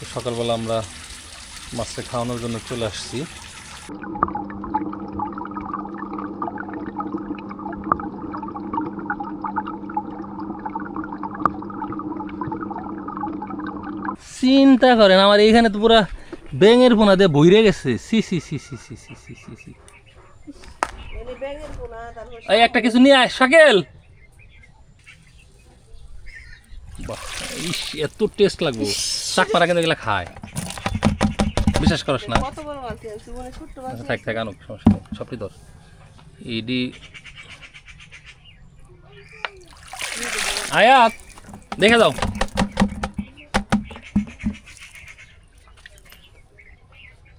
তো সকালবেলা আমরা মাছটা খাওয়ানোর জন্য চলে আসছি। চিন্তা করেন আমার এইখানে তো পুরা ব্যাঙের পোনা দিয়ে বইরে গেছে। C C C C C C C C C. একটা কিছু নিয়ে আয় শাকেল! বাহ, ইস এত টেস্ট লাগবো। শাক পাড়া কিন্তু এগুলা খায়। বিশ্বাস করস না। আচ্ছা, থাক থাক আনুক সমস্যা নেই সবটি ধর। ইডি। আয়াত দেখে দাও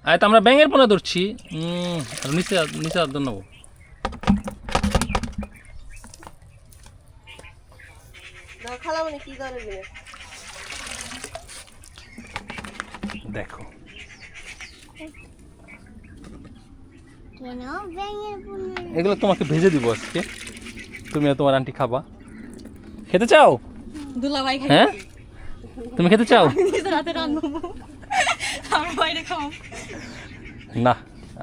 আয়াত আমরা ব্যাঙের পোনা ধরছি। আর নিচে নিচে আর নেব। কি করে দেখো। এগুলো তোমাকে ভেজে দিব আজকে। তুমি আর তোমার আন্টি খাবা। খেতে চাও? দুলাভাই খাই হ্যাঁ? তুমি খেতে চাও? হাতে রান্নবো। আমরা বাইরে খাও না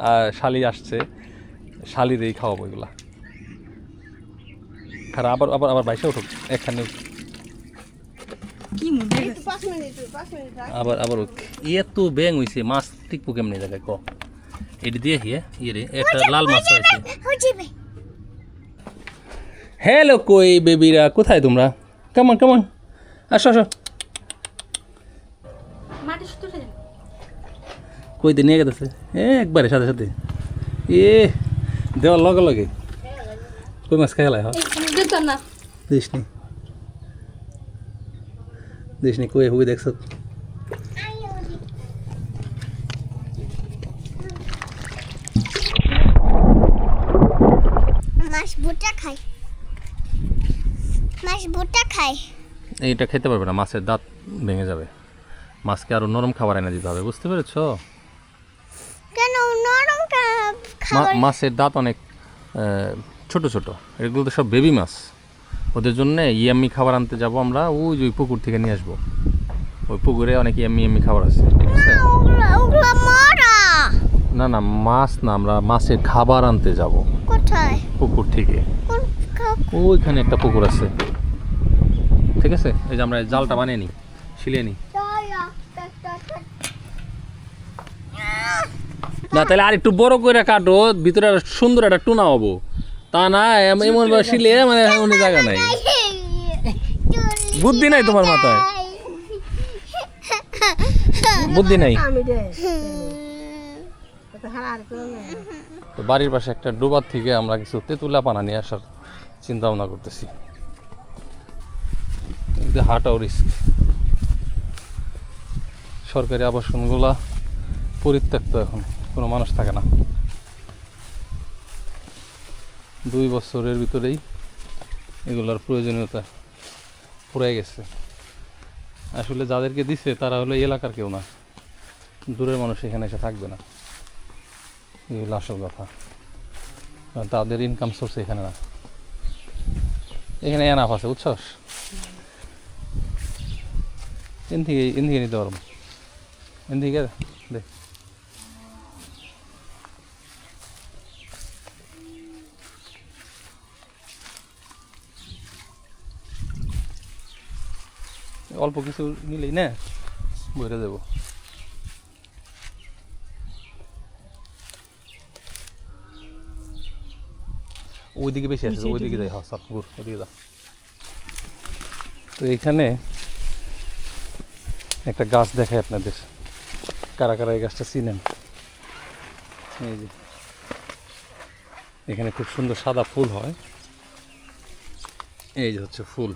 আর শালি আসছে। শালিরেই খাওয়াবো এগুলা। খারাপ আবার আবার আবার বাইশে উঠুক এখানে কি মনে আবার আবার। এত ব্যাং হইছে মাছ টিকবো কেমনি জায়গায় ক? এটি দিয়ে হিয়ে ইয়ে রে একটা লাল মাছ হয়েছে। হয়ে হ্যালো কই বেবিরা কোথায় তোমরা? কেমন কেমন? আসো আসো। মাটি সুতো ফেলে কই দিয়ে নিয়ে গেছে এ একবারে সাথে সাথে। এ দেওয়ার লগে লগে। কই মাছ খেলায় হয় দিতাম না। দিসনি দিসনি কই হুই দেখছ মাছ ভুট্টা খাই। মাছ ভুট্টা খাই। এইটা খেতে পারবে না মাছের দাঁত ভেঙে যাবে। মাছকে আরও নরম খাবার এনে দিতে হবে বুঝতে পেরেছ? কেন নরম খাবার? মাছের দাঁত অনেক ছোট ছোট। এগুলো তো সব বেবি মাছ। ওদের জন্য ইয়াম্মি খাবার আনতে যাব আমরা। ওই যে পুকুর থেকে নিয়ে আসব। ওই পুকুরে অনেক ইয়াম্মি ইয়াম্মি খাবার আছে। ঠিক আছে? না না মাছ না আমরা মাছের খাবার আনতে যাব। কোথায়? পুকুর থেকে। ওইখানে একটা পুকুর আছে। ঠিক আছে? এই যে আমরা জালটা বানিয়ে নিই শিলিয়ে নিই। না তাহলে আর একটু বড় করে কাটো ভিতরে সুন্দর একটা টুনা হব। তা না এম- এমন ভাবে শিলে মানে এমন জায়গা নাই। বুদ্ধি নাই তোমার মাথায়? বুদ্ধি নাই? তো বাড়ির পাশে একটা ডোবার থেকে আমরা কিছু তেঁতুলা পানা নিয়ে আসার চিন্তা ভাবনা করতেছি হাঁটাও রিস্ক সরকারি আবাসনগুলা পরিত্যক্ত এখন কোনো মানুষ থাকে না। দুই বছরের ভিতরেই এগুলোর প্রয়োজনীয়তা পড়ে গেছে। আসলে যাদেরকে দিছে, তারা হলো এলাকার কেউ না। দূরের মানুষ এখানে এসে থাকবে না। এগুলো আসল কথা। কারণ তাদের ইনকাম সোর্স এখানে না। এখানে এনাফ আছে, বুঝছস? এন থেকে এন থেকে নিতে পারব। এন থেকে দে। অল্প কিছু নিলেই না? বইরে দেবো। ওইদিকে বেশি আছে ওইদিকে যাই হ্যাঁ সব ঘুর ওইদিকে যা। তো এখানে একটা গাছ দেখায় আপনাদের। কারা কারা এই গাছটা চিনেন? এই যে। এখানে খুব সুন্দর সাদা ফুল হয়। এই যে হচ্ছে ফুল।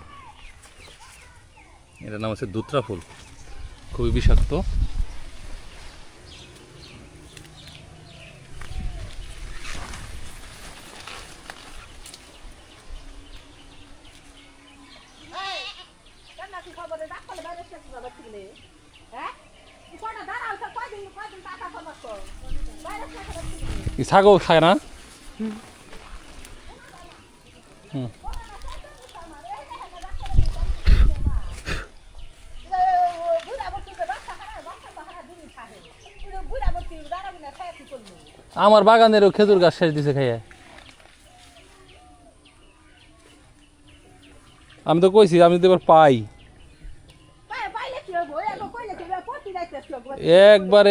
এটার নাম হচ্ছে দুত্রা ফুল। খুবই বিষাক্ত। এই ছাগল খায় না? হুম। আমার বাগানেরও খেজুর গাছ শেষ দিছে খাইয়া। আমি তো কইছি আমি তো এবার পাই। একবার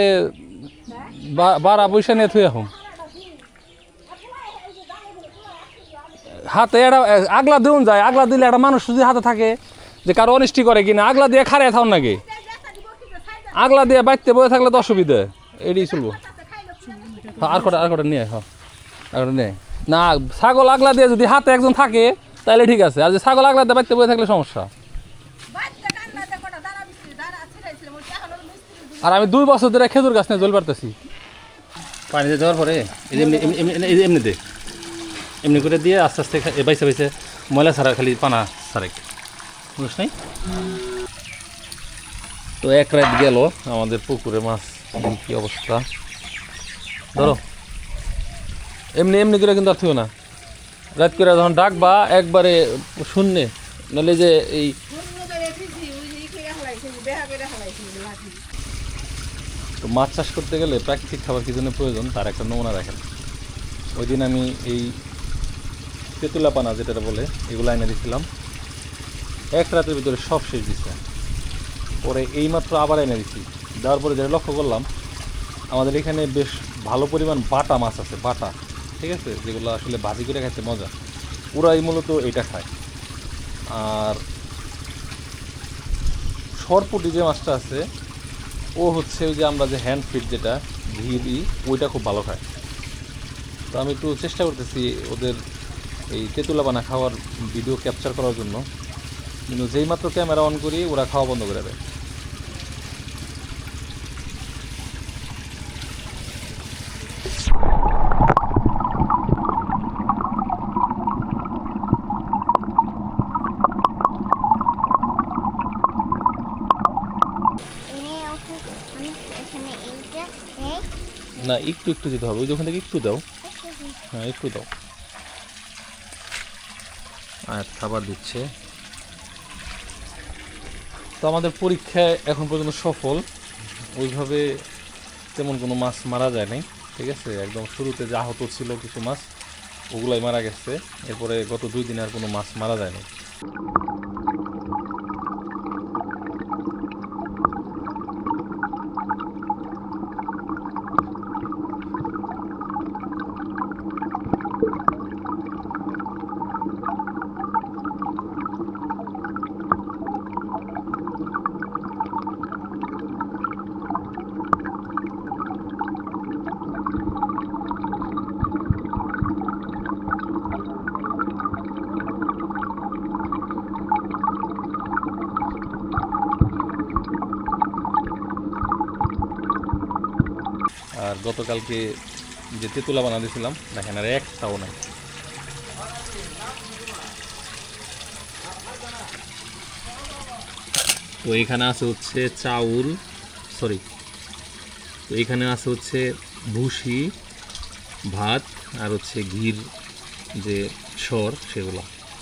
বা- বারা পয়সা নিয়ে থুই এখন হাতে এটা আগলা দিউন যায় আগলা দিলে একটা মানুষ যদি হাতে থাকে যে কারও অনিষ্টি করে কিনা আগলা দিয়ে খারে থাও নাকি? আগলা দিয়ে বাইতে বয়ে থাকলে তো অসুবিধা। এটাই চলবো। হ্যাঁ, আর কটা আর কটা নিয়ে হ্যাঁ। আর কটা নিয়ে না ছাগল আগলা দিয়ে যদি হাতে একজন থাকে তাহলে ঠিক আছে। আর যে ছাগল আগলা দিয়ে বাইতে বয়ে থাকলে সমস্যা। আর আমি দুই বছর ধরে খেজুর গাছ নিয়ে জল পারতেছি পানিতে যাওয়ার পরে এই যে এমনি এমনি- দে। এমনি করে দিয়ে আস্তে আস্তে বাইসে বাইসে ময়লা ছাড়া খালি পানা ছাড়ে বুঝছ নাই? তো এক রাত গেল আমাদের পুকুরে মাছ কি অবস্থা? ধরো। এমনি এমনি করে কিন্তু আর থিও না। রাত করে যখন ডাকবা, একবারে শূন্যে, নাহলে যে এই। তো মাছ চাষ করতে গেলে প্রাকৃতিক খাবার কি জন্য প্রয়োজন? তার একটা নমুনা দেখেন। ওই দিন আমি এই তেঁতুলা পানা যেটা বলে, এগুলো এনে দিয়েছিলাম এক রাতের ভিতরে সব শেষ দিচ্ছে পরে এইমাত্র আবার এনে দিচ্ছি দেওয়ার পরে যেটা লক্ষ্য করলাম আমাদের এখানে বেশ ভালো পরিমাণ বাটা মাছ আছে, বাটা, ঠিক আছে? যেগুলো আসলে ভাজি করে খাইতে মজা। ওরাই মূলত এটা খায়। আর সরপুটি যে মাছটা আছে, ও হচ্ছে ওই যে আমরা যে হ্যান্ড ফিড যেটা, ঘি দিই, ওইটা খুব ভালো খায়। তো আমি একটু চেষ্টা করতেছি ওদের এই তেঁতুলা বানা খাওয়ার ভিডিও ক্যাপচার করার জন্য। কিন্তু যেই মাত্র ক্যামেরা অন করি, ওরা খাওয়া বন্ধ করে দেয় এনে ওকে আমি এখানে এইটা এই না একটু একটু দিতে হবে। ওই ওখান থেকে একটু দাও। হ্যাঁ একটু দাও। আর খাবার দিচ্ছে। তো আমাদের পরীক্ষায় এখন পর্যন্ত সফল। ওইভাবে তেমন কোনো মাছ মারা যায় নাই ঠিক আছে? একদম শুরুতে যা আহত ছিল কিছু মাছ ওগুলাই মারা গেছে। এরপরে গত দুই দিনে আর কোনো মাছ মারা যায় আর গতকালকে যে তেঁতুলা বানা দিয়েছিলাম দেখেন আর একটাও নাই। তো এখানে আছে হচ্ছে চাউল সরি তো এখানে আছে হচ্ছে ভুসি, ভাত আর হচ্ছে ঘির যে সর, সেগুলো।